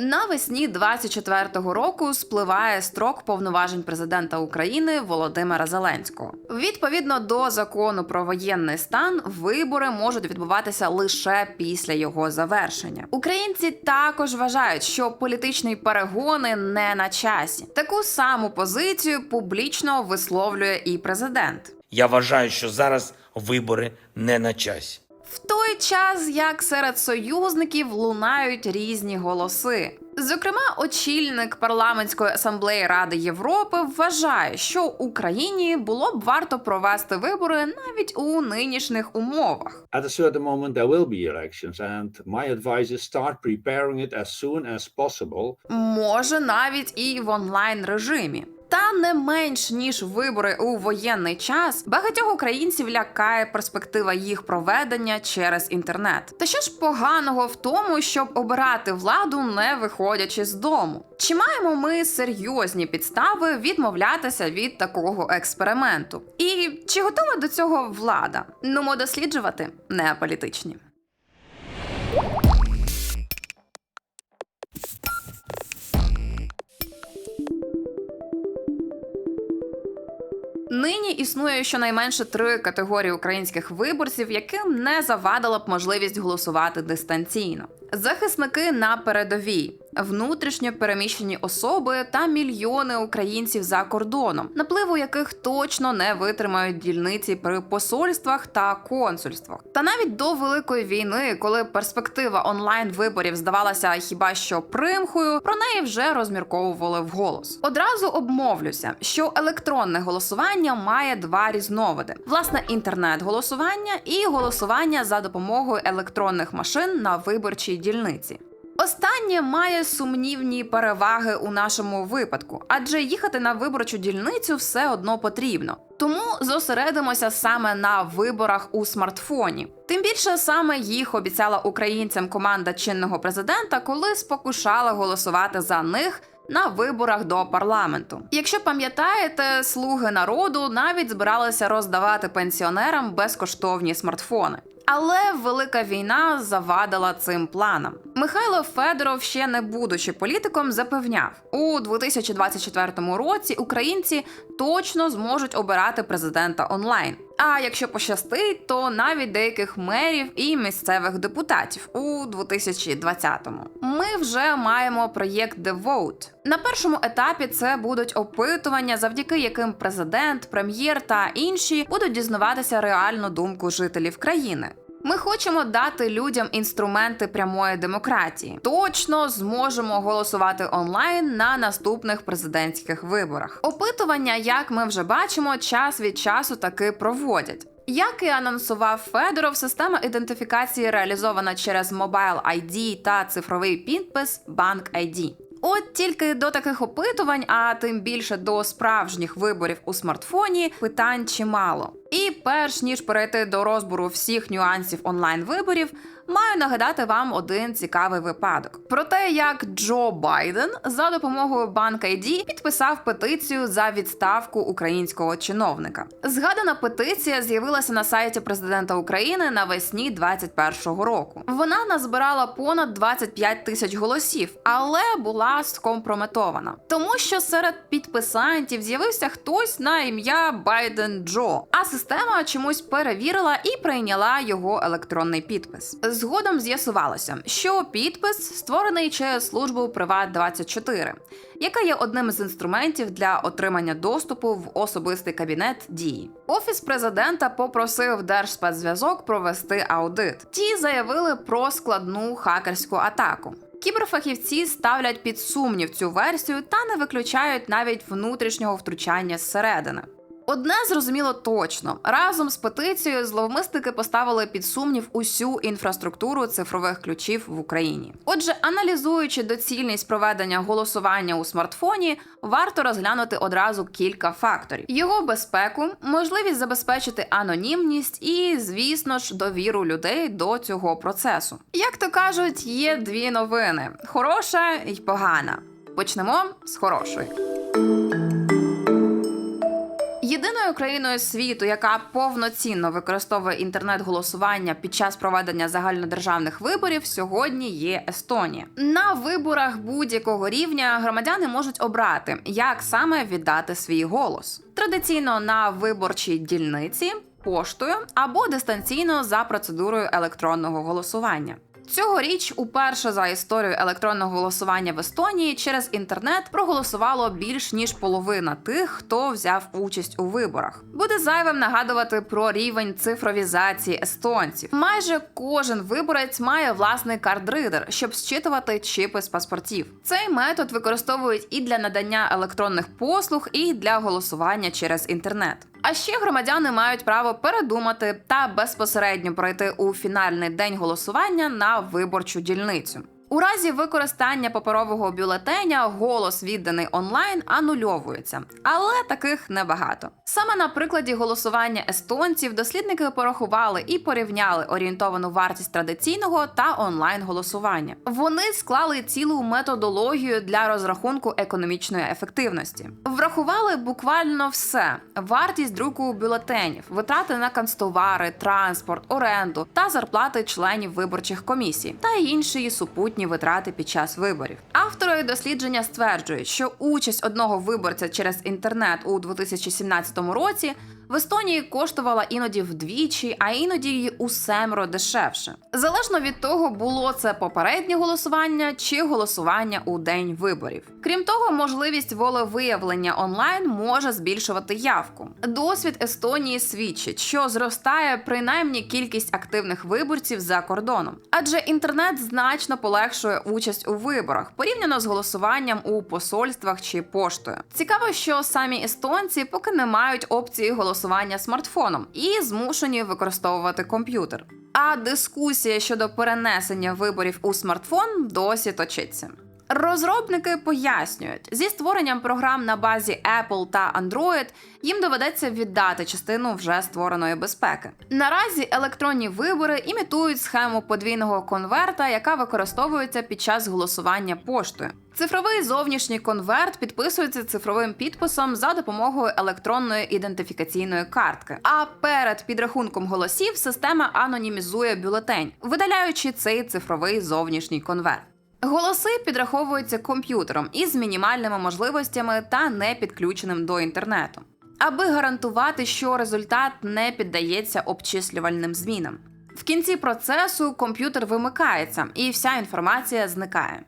Навесні 24-го року спливає строк повноважень президента України Володимира Зеленського. Відповідно до закону про воєнний стан, вибори можуть відбуватися лише після його завершення. Українці також вважають, що політичні перегони не на часі. Таку саму позицію публічно висловлює і президент. Я вважаю, що зараз вибори не на часі. В той час, як серед союзників лунають різні голоси. Зокрема, очільник парламентської асамблеї Ради Європи вважає, що Україні було б варто провести вибори навіть у нинішніх умовах. At a certain moment, there will be elections, and my advice is start preparing it as soon as possible. Може, навіть і в онлайн режимі. Та не менш ніж вибори у воєнний час багатьох українців лякає перспектива їх проведення через інтернет. Та що ж поганого в тому, щоб обирати владу, не виходячи з дому? Чи маємо ми серйозні підстави відмовлятися від такого експерименту? І чи готова до цього влада? Нумо досліджувати не політичні. Нині існує щонайменше три категорії українських виборців, яким не завадила б можливість голосувати дистанційно. Захисники на передовій, внутрішньо переміщені особи та мільйони українців за кордоном, напливу яких точно не витримають дільниці при посольствах та консульствах. Та навіть до великої війни, коли перспектива онлайн виборів здавалася хіба що примхою, про неї вже розмірковували вголос. Одразу обмовлюся, що електронне голосування має два різновиди: власне, інтернет-голосування і голосування за допомогою електронних машин на виборчій дільниці. Останнє має сумнівні переваги у нашому випадку, адже їхати на виборчу дільницю все одно потрібно. Тому зосередимося саме на виборах у смартфоні. Тим більше саме їх обіцяла українцям команда чинного президента, коли спокушала голосувати за них. На виборах до парламенту, якщо пам'ятаєте, слуги народу навіть збиралися роздавати пенсіонерам безкоштовні смартфони. Але велика війна завадила цим планам. Михайло Федоров, ще не будучи політиком, запевняв, у 2024 році українці точно зможуть обирати президента онлайн. А якщо пощастить, то навіть деяких мерів і місцевих депутатів у 2020-му. Ми вже маємо проєкт The Vote. На першому етапі це будуть опитування, завдяки яким президент, прем'єр та інші будуть дізнаватися реальну думку жителів країни. Ми хочемо дати людям інструменти прямої демократії. Точно зможемо голосувати онлайн на наступних президентських виборах. Опитування, як ми вже бачимо, час від часу таки проводять. Як і анонсував Федоров, система ідентифікації реалізована через Mobile ID та цифровий підпис Bank ID. От тільки до таких опитувань, а тим більше до справжніх виборів у смартфоні, питань чимало. І перш ніж перейти до розбору всіх нюансів онлайн виборів, маю нагадати вам один цікавий випадок про те, як Джо Байден за допомогою Bank ID підписав петицію за відставку українського чиновника. Згадана петиція з'явилася на сайті президента України навесні 2021 року. Вона назбирала понад 25 тисяч голосів, але була скомпрометована, тому що серед підписантів з'явився хтось на ім'я Байден Джо. А система чомусь перевірила і прийняла його електронний підпис. Згодом з'ясувалося, що підпис створений через службу Приват 24 яка є одним з інструментів для отримання доступу в особистий кабінет дії. Офіс президента попросив Держспецзв'язок провести аудит. Ті заявили про складну хакерську атаку. Кіберфахівці ставлять під сумнів цю версію та не виключають навіть внутрішнього втручання зсередини. Одне зрозуміло точно: разом з петицією зловмисники поставили під сумнів усю інфраструктуру цифрових ключів в Україні. Отже, аналізуючи доцільність проведення голосування у смартфоні, варто розглянути одразу кілька факторів: його безпеку, можливість забезпечити анонімність і, звісно ж, довіру людей до цього процесу. Як то кажуть, є дві новини: хороша і погана. Почнемо з хорошої. Єдиною країною світу, яка повноцінно використовує інтернет-голосування під час проведення загальнодержавних виборів, сьогодні є Естонія. На виборах будь-якого рівня громадяни можуть обрати, як саме віддати свій голос. Традиційно на виборчій дільниці, поштою або дистанційно за процедурою електронного голосування. Цьогоріч, уперше за історію електронного голосування в Естонії через інтернет проголосувало більш ніж половина тих, хто взяв участь у виборах. Буде зайвим нагадувати про рівень цифровізації естонців. Майже кожен виборець має власний кардридер, щоб зчитувати чіпи з паспортів. Цей метод використовують і для надання електронних послуг, і для голосування через інтернет. А ще громадяни мають право передумати та безпосередньо пройти у фінальний день голосування на виборчу дільницю. У разі використання паперового бюлетеня голос відданий онлайн анульовується, але таких небагато. Саме на прикладі голосування естонців дослідники порахували і порівняли орієнтовану вартість традиційного та онлайн голосування. Вони склали цілу методологію для розрахунку економічної ефективності. Врахували буквально все: вартість друку бюлетенів, витрати на канцтовари, транспорт, оренду та зарплати членів виборчих комісій та інші супутні витрати під час виборів. Автори дослідження стверджують, що участь одного виборця через інтернет у 2017 році в Естонії коштувала іноді вдвічі, а іноді й у семеро дешевше. Залежно від того, було це попереднє голосування чи голосування у день виборів. Крім того, можливість волевиявлення онлайн може збільшувати явку. Досвід Естонії свідчить, що зростає принаймні кількість активних виборців за кордоном, адже інтернет значно полегшує участь у виборах порівняно з голосуванням у посольствах чи поштою. Цікаво, що самі естонці поки не мають опції голосування смартфоном і змушені використовувати комп'ютер. А дискусія щодо перенесення виборів у смартфон досі точиться. Розробники пояснюють, зі створенням програм на базі Apple та Android їм доведеться віддати частину вже створеної безпеки. Наразі електронні вибори імітують схему подвійного конверта, яка використовується під час голосування поштою. Цифровий зовнішній конверт підписується цифровим підписом за допомогою електронної ідентифікаційної картки. А перед підрахунком голосів система анонімізує бюлетень, видаляючи цей цифровий зовнішній конверт. Голоси підраховуються комп'ютером із мінімальними можливостями та не підключеним до інтернету, аби гарантувати, що результат не піддається обчислювальним змінам. В кінці процесу комп'ютер вимикається і вся інформація зникає.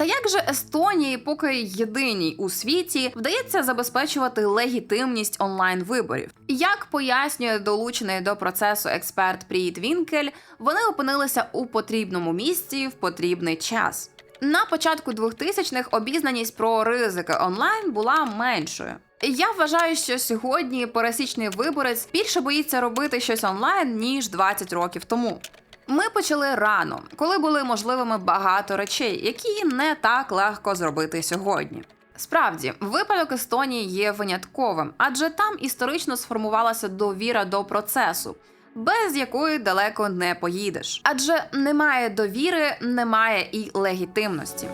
Та як же Естонії, поки єдиній у світі, вдається забезпечувати легітимність онлайн виборів? Як пояснює долучений до процесу експерт Пріт Вінкель, вони опинилися у потрібному місці в потрібний час. На початку 2000-х обізнаність про ризики онлайн була меншою. Я вважаю, що сьогодні пересічний виборець більше боїться робити щось онлайн ніж 20 років тому. Ми почали рано, коли були можливими багато речей, які не так легко зробити сьогодні. Справді, випадок Естонії є винятковим, адже там історично сформувалася довіра до процесу, без якої далеко не поїдеш. Адже немає довіри, немає і легітимності.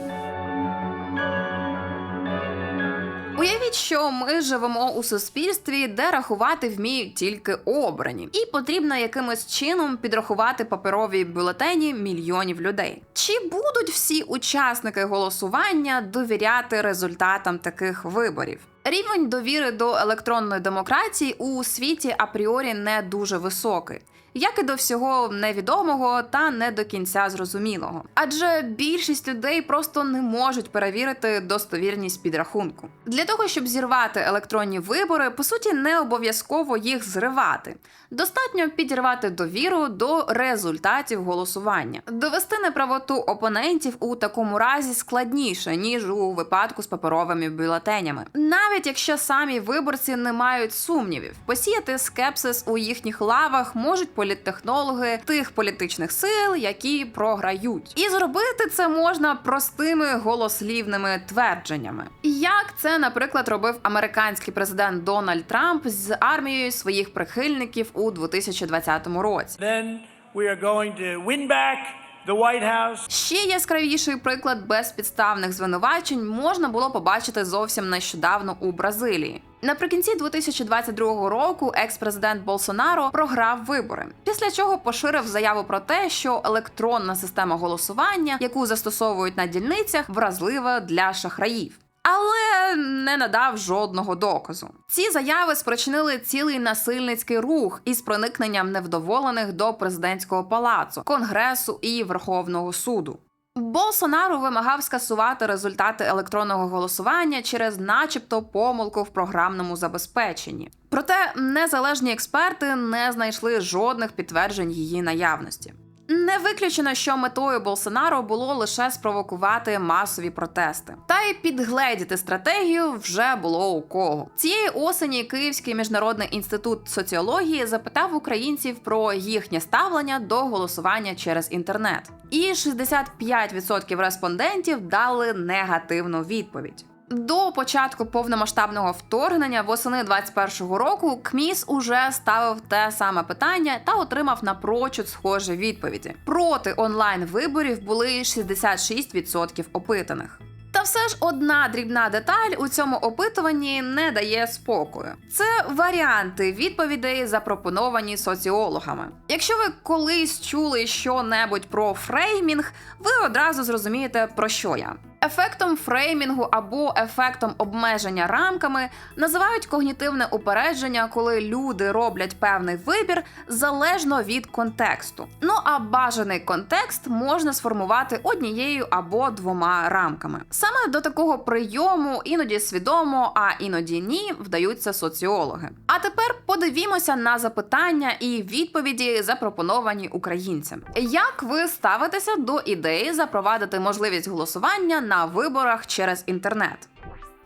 Уявіть, що ми живемо у суспільстві, де рахувати вміють тільки обрані, і потрібно якимось чином підрахувати паперові бюлетені мільйонів людей. Чи будуть всі учасники голосування довіряти результатам таких виборів? Рівень довіри до електронної демократії у світі апріорі не дуже високий. Як і до всього невідомого та не до кінця зрозумілого, адже більшість людей просто не можуть перевірити достовірність підрахунку. Для того щоб зірвати електронні вибори, по суті, не обов'язково їх зривати. Достатньо підірвати довіру до результатів голосування. Довести неправоту опонентів у такому разі складніше ніж у випадку з паперовими бюлетенями, навіть якщо самі виборці не мають сумнівів, посіяти скепсис у їхніх лавах можуть політтехнологи тих політичних сил, які програють. І зробити це можна простими голослівними твердженнями. Як це, наприклад, робив американський президент Дональд Трамп з армією своїх прихильників у 2020 році. Then we are going to win back the White House. Ще яскравіший приклад безпідставних звинувачень можна було побачити зовсім нещодавно у Бразилії. Наприкінці 2022 року екс-президент Болсонаро програв вибори, після чого поширив заяву про те, що електронна система голосування, яку застосовують на дільницях, вразлива для шахраїв. Але не надав жодного доказу. Ці заяви спричинили цілий насильницький рух із проникненням невдоволених до президентського палацу, конгресу і Верховного суду. Болсонару вимагав скасувати результати електронного голосування через, начебто, помилку в програмному забезпеченні. Проте незалежні експерти не знайшли жодних підтверджень її наявності. Не виключено, що метою Болсонаро було лише спровокувати масові протести. Та й підгледіти стратегію вже було у кого. Цієї осені Київський міжнародний інститут соціології запитав українців про їхнє ставлення до голосування через інтернет. І 65% респондентів дали негативну відповідь. До початку повномасштабного вторгнення восени 21-го року КМІС уже ставив те саме питання та отримав напрочуд схожі відповіді. Проти онлайн виборів були 66% опитаних. Все ж одна дрібна деталь у цьому опитуванні не дає спокою. Це варіанти відповідей, запропоновані соціологами. Якщо ви колись чули що-небудь про фреймінг, ви одразу зрозумієте про що я. Ефектом фреймінгу або ефектом обмеження рамками називають когнітивне упередження, коли люди роблять певний вибір залежно від контексту. Ну а бажаний контекст можна сформувати однією або двома рамками. Саме до такого прийому іноді свідомо, а іноді ні, вдаються соціологи. А тепер подивімося на запитання і відповіді, запропоновані українцям. Як ви ставитеся до ідеї запровадити можливість голосування на виборах через інтернет?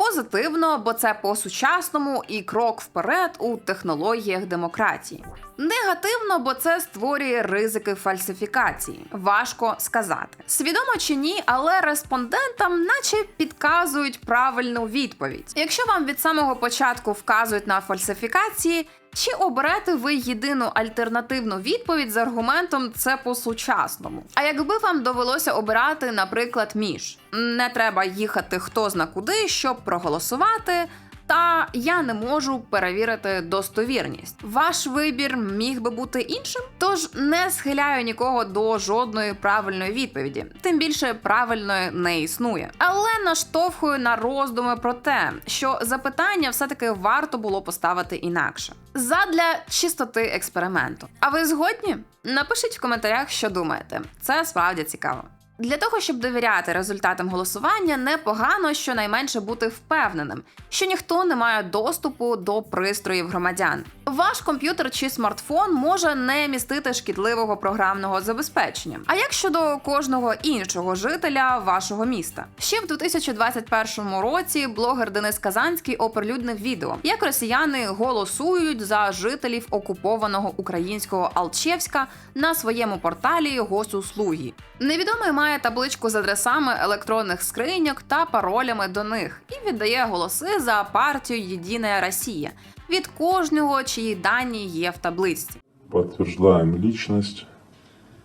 Позитивно, бо це по-сучасному і крок вперед у технологіях демократії. Негативно, бо це створює ризики фальсифікації. Важко сказати. Свідомо чи ні, але респондентам наче підказують правильну відповідь. Якщо вам від самого початку вказують на фальсифікації, чи оберете ви єдину альтернативну відповідь з аргументом це по-сучасному? А якби вам довелося обирати, наприклад, між не треба їхати хто зна куди, щоб проголосувати. Та я не можу перевірити достовірність. Ваш вибір міг би бути іншим, тож не схиляю нікого до жодної правильної відповіді, тим більше правильної не існує. Але наштовхую на роздуми про те, що запитання все-таки варто було поставити інакше. Задля чистоти експерименту. А ви згодні? Напишіть в коментарях, що думаєте. Це справді цікаво. Для того, щоб довіряти результатам голосування, непогано щонайменше бути впевненим, що ніхто не має доступу до пристроїв громадян. Ваш комп'ютер чи смартфон може не містити шкідливого програмного забезпечення. А як щодо кожного іншого жителя вашого міста? Ще в 2021 році блогер Денис Казанський оприлюднив відео, як росіяни голосують за жителів окупованого українського Алчевська на своєму порталі Госуслуги. Невідомий має табличку з адресами електронних скриньок та паролями до них і віддає голоси за партію Єдина Росія від кожного, чиї дані є в табличці. Подтверждаем личность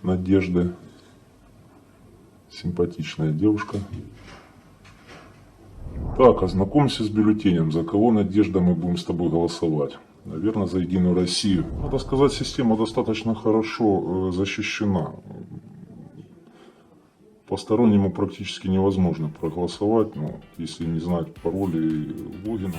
Надежды. Симпатичная девушка. Так, ознакомься с бюллетенем. За кого, Надежда, мы будем с тобой голосовать? Наверное, за Единую Россию. Надо сказать, система достаточно хорошо э, защищена. Постороннему практически невозможно проголосовать, ну, если не знать пароли логина.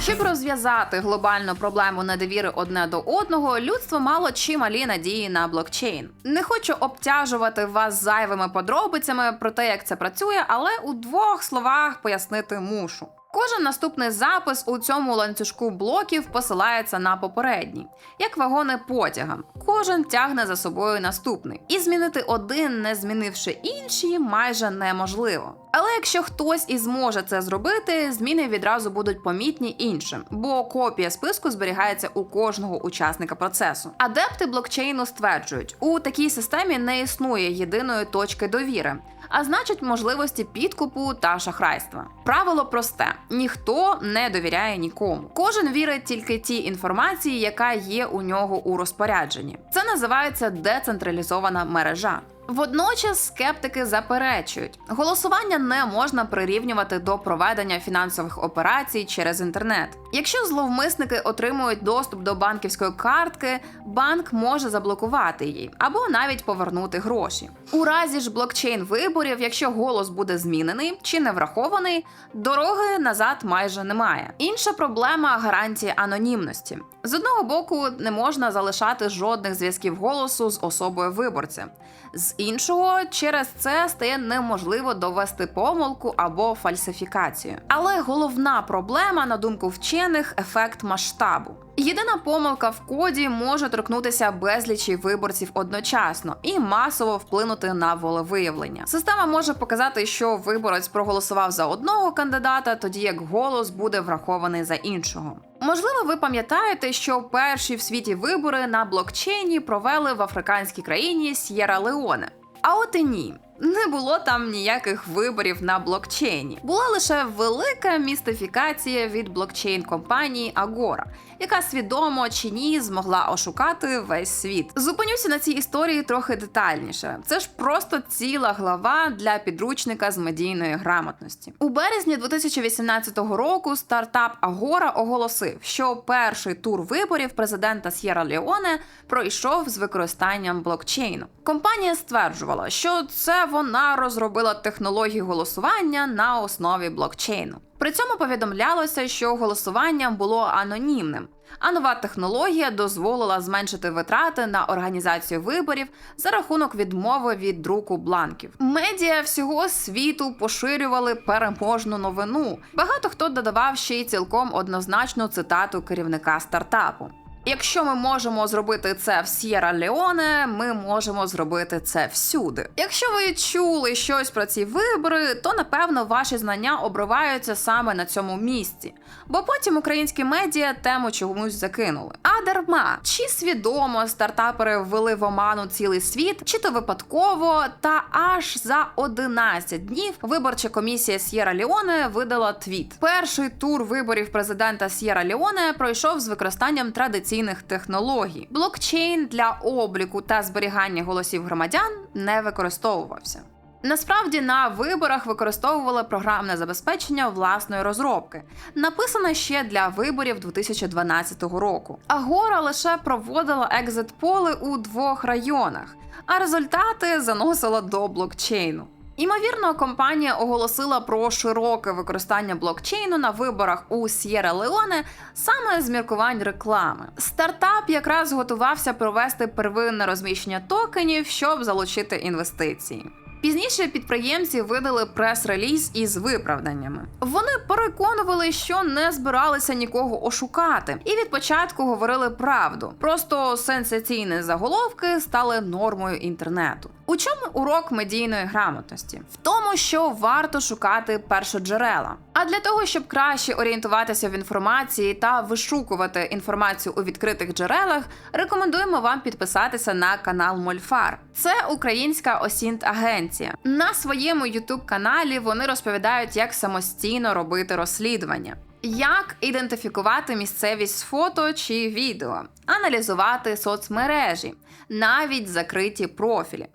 Щоб розв'язати глобальну проблему недовіри одне до одного, людство мало чималі надії на блокчейн. Не хочу обтяжувати вас зайвими подробицями про те, як це працює, але у двох словах пояснити мушу. Кожен наступний запис у цьому ланцюжку блоків посилається на попередній, як вагони потяга. Кожен тягне за собою наступний. І змінити один, не змінивши інші, майже неможливо. Але якщо хтось і зможе це зробити, зміни відразу будуть помітні іншим, бо копія списку зберігається у кожного учасника процесу. Адепти блокчейну стверджують, у такій системі не існує єдиної точки довіри, а значить можливості підкупу та шахрайства. Правило просте: ніхто не довіряє нікому. Кожен вірить тільки тій інформації, яка є у нього у розпорядженні. Це називається децентралізована мережа. Водночас скептики заперечують, голосування не можна прирівнювати до проведення фінансових операцій через інтернет. Якщо зловмисники отримують доступ до банківської картки, банк може заблокувати її або навіть повернути гроші. У разі ж блокчейн виборів, якщо голос буде змінений чи не врахований, дороги назад майже немає. Інша проблема гарантії анонімності. З одного боку, не можна залишати жодних зв'язків голосу з особою виборця. З іншого, через це стає неможливо довести помилку або фальсифікацію. Але головна проблема, на думку вчених, ефект масштабу. Єдина помилка в коді може торкнутися безлічі виборців одночасно і масово вплинути на волевиявлення. Система може показати, що виборець проголосував за одного кандидата, тоді як голос буде врахований за іншого. Можливо, ви пам'ятаєте, що перші в світі вибори на блокчейні провели в африканській країні С'єра Леоне. А от і ні. Не було там ніяких виборів на блокчейні. Була лише велика містифікація від блокчейн компанії Agora, яка свідомо чи ні змогла ошукати весь світ. Зупинюся на цій історії трохи детальніше. Це ж просто ціла глава для підручника з медійної грамотності. У березні 2018 року стартап Agora оголосив, що перший тур виборів президента С'єра Леоне пройшов з використанням блокчейну. Компанія стверджувала, що це вона розробила технологію голосування на основі блокчейну. При цьому повідомлялося, що голосування було анонімним. А нова технологія дозволила зменшити витрати на організацію виборів за рахунок відмови від друку бланків. Медіа всього світу поширювали переможну новину. Багато хто додавав ще й цілком однозначну цитату керівника стартапу. Якщо ми можемо зробити це в С'єра Леоне, ми можемо зробити це всюди. Якщо ви чули щось про ці вибори, то напевно ваші знання обриваються саме на цьому місці, бо потім українські медіа тему чомусь закинули. А дарма чи свідомо стартапери ввели в оману цілий світ, чи то випадково, та аж за 11 днів виборча комісія С'єра Леоне видала твіт. Перший тур виборів президента С'єра Леоне пройшов з використанням традиційних технологій. Блокчейн для обліку та зберігання голосів громадян не використовувався. Насправді на виборах використовували програмне забезпечення власної розробки, написане ще для виборів 2012 року. Агора лише проводила екзит-поли у двох районах, а результати заносила до блокчейну. Імовірно, компанія оголосила про широке використання блокчейну на виборах у С'єра Леоне саме з міркувань реклами. Стартап якраз готувався провести первинне розміщення токенів, щоб залучити інвестиції. Пізніше підприємці видали прес-реліз із виправданнями. Вони переконували, що не збиралися нікого ошукати, і від початку говорили правду. Просто сенсаційні заголовки стали нормою інтернету. У чому урок медійної грамотності? В тому, що варто шукати першоджерела. А для того, щоб краще орієнтуватися в інформації та вишукувати інформацію у відкритих джерелах, рекомендуємо вам підписатися на канал Мольфар. Це українська осінт агенція. На своєму youtube каналі вони розповідають, як самостійно робити розслідування. Як ідентифікувати місцевість з фото чи відео, аналізувати соцмережі, навіть закриті профілі,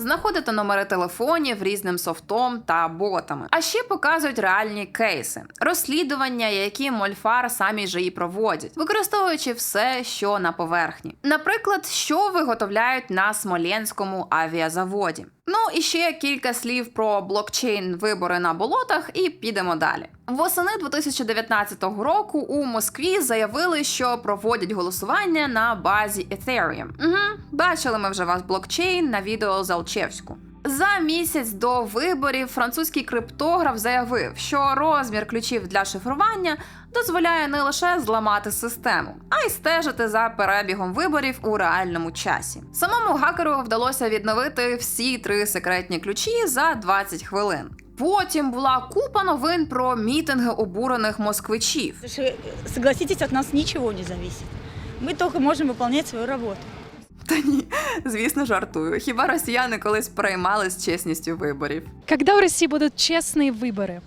знаходити номери телефонів різним софтом та ботами. А ще показують реальні кейси, розслідування, які Мольфар самі ж і проводять, використовуючи все, що на поверхні. Наприклад, що виготовляють на Смоленському авіазаводі. Ну і ще кілька слів про блокчейн вибори на болотах, і підемо далі. Восени 2019 року у Москві заявили, що проводять голосування на базі Ethereum. Угу, бачили ми вже ваш блокчейн на відео з Алчевську. За місяць до виборів французький криптограф заявив, що розмір ключів для шифрування дозволяє не лише зламати систему, а й стежити за перебігом виборів у реальному часі. Самому гакеру вдалося відновити всі три секретні ключі за 20 хвилин. Потім була купа новин про мітинги обурених москвичів. Потому что, Согласитесь, от нас ничего не зависит. Мы только можем выполнять свою работу. Та ні, звісно, жартую. Хіба росіяни колись переймались чесністю виборів? Когда в России будут честные выборы?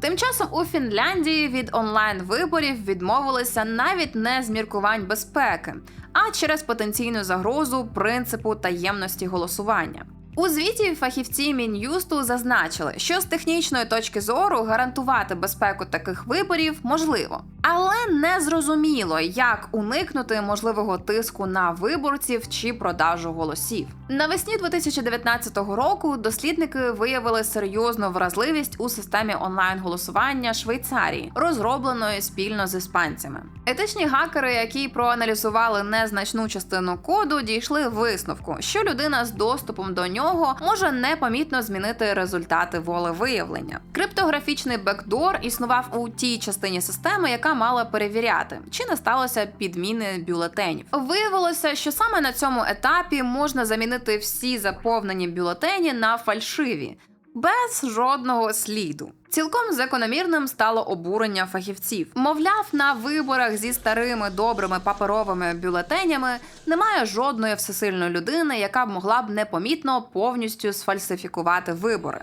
Тим часом у Фінляндії від онлайн виборів відмовилися навіть не з міркувань безпеки, а через потенційну загрозу принципу таємності голосування. У звіті фахівці мін'юсту зазначили, що з технічної точки зору гарантувати безпеку таких виборів можливо, але не зрозуміло, як уникнути можливого тиску на виборців чи продажу голосів. Навесні 2019 року дослідники виявили серйозну вразливість у системі онлайн голосування Швейцарії, розробленої спільно з іспанцями. Етичні гакери, які проаналізували незначну частину коду, дійшли висновку, що людина з доступом до нього може непомітно змінити результати волевиявлення. Криптографічний бекдор існував у тій частині системи, яка мала перевіряти, чи не сталося підміни бюлетенів. Виявилося, що саме на цьому етапі можна замінити всі заповнені бюлетені на фальшиві. Без жодного сліду. Цілком закономірним стало обурення фахівців. Мовляв, на виборах зі старими добрими паперовими бюлетенями немає жодної всесильної людини, яка б могла б непомітно повністю сфальсифікувати вибори.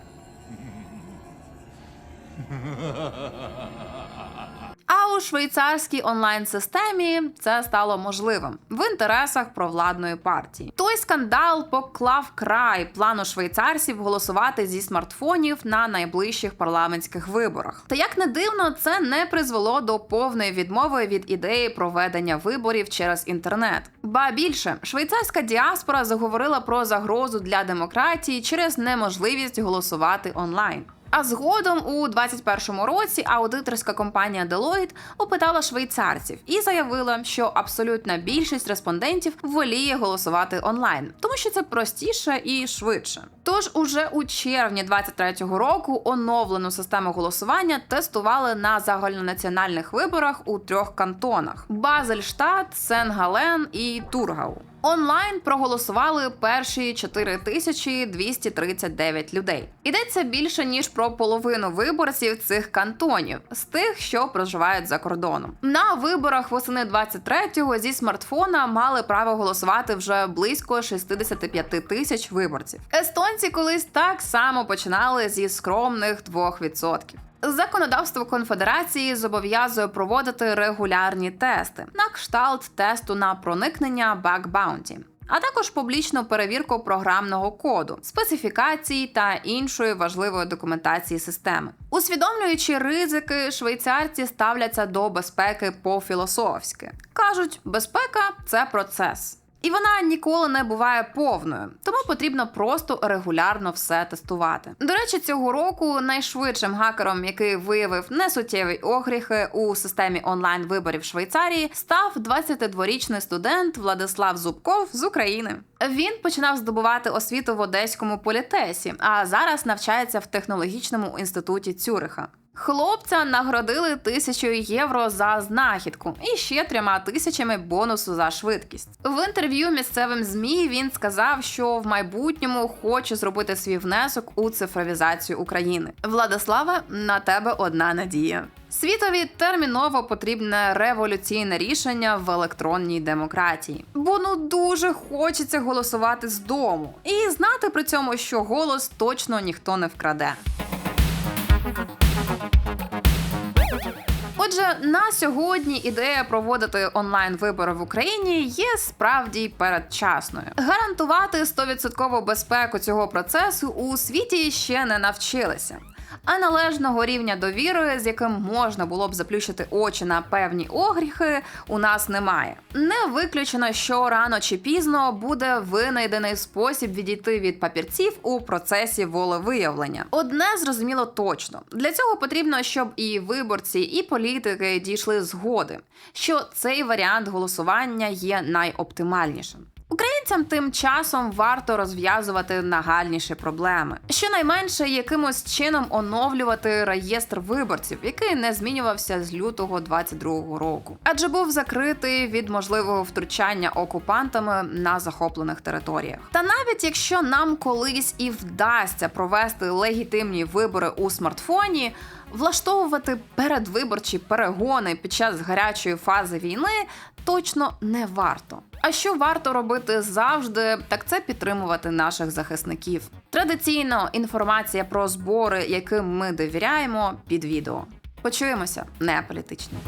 А у швейцарській онлайн-системі це стало можливим в інтересах провладної партії. Той скандал поклав край плану швейцарців голосувати зі смартфонів на найближчих парламентських виборах. Та як не дивно, це не призвело до повної відмови від ідеї проведення виборів через інтернет. Ба більше швейцарська діаспора заговорила про загрозу для демократії через неможливість голосувати онлайн. А згодом у 21-му році аудиторська компанія Deloitte опитала швейцарців і заявила, що абсолютна більшість респондентів воліє голосувати онлайн, тому що це простіше і швидше. Тож уже у червні 23-го року оновлену систему голосування тестували на загальнонаціональних виборах у трьох кантонах: Базельштат, Сен-Гален і Тургау. Онлайн проголосували перші 4239 людей. Йдеться більше ніж про половину виборців цих кантонів з тих, що проживають за кордоном. На виборах восени 23-го зі смартфона мали право голосувати вже близько 65 тисяч виборців. Естонці колись так само починали зі скромних 2%. Законодавство конфедерації зобов'язує проводити регулярні тести на кшталт тесту на проникнення Bounty, а також публічну перевірку програмного коду, специфікацій та іншої важливої документації системи. Усвідомлюючи ризики, швейцарці ставляться до безпеки по-філософськи. кажуть, безпека це процес. І вона ніколи не буває повною, тому потрібно просто регулярно все тестувати. До речі, цього року найшвидшим гакером, який виявив несуттєві огріхи у системі онлайн виборів Швейцарії, став 22-річний студент Владислав Зубков з України. Він починав здобувати освіту в одеському політесі, а зараз навчається в технологічному інституті Цюриха. Хлопця нагородили тисячою євро за знахідку і ще трьома тисячами бонусу за швидкість. В інтерв'ю місцевим змі він сказав, що в майбутньому хоче зробити свій внесок у цифровізацію України. Владислава, на тебе одна надія. Світові терміново потрібне революційне рішення в електронній демократії, бо ну дуже хочеться голосувати з дому і знати при цьому, що голос точно ніхто не вкраде. Отже, на сьогодні ідея проводити онлайн вибори в Україні є справді передчасною. Гарантувати 100% безпеку цього процесу у світі ще не навчилися. А належного рівня довіри, з яким можна було б заплющити очі на певні огріхи, у нас немає. Не виключено, що рано чи пізно буде винайдений спосіб відійти від папірців у процесі волевиявлення. Одне зрозуміло точно: для цього потрібно, щоб і виборці, і політики дійшли згоди, що цей варіант голосування є найоптимальнішим. Українцям тим часом варто розв'язувати нагальніші проблеми, щонайменше якимось чином оновлювати реєстр виборців, який не змінювався з лютого 22-го року, адже був закритий від можливого втручання окупантами на захоплених територіях. Та навіть якщо нам колись і вдасться провести легітимні вибори у смартфоні. Влаштовувати передвиборчі перегони під час гарячої фази війни точно не варто. А що варто робити завжди, так це підтримувати наших захисників. Традиційно інформація про збори, яким ми довіряємо, під відео. Почуємося, не політично.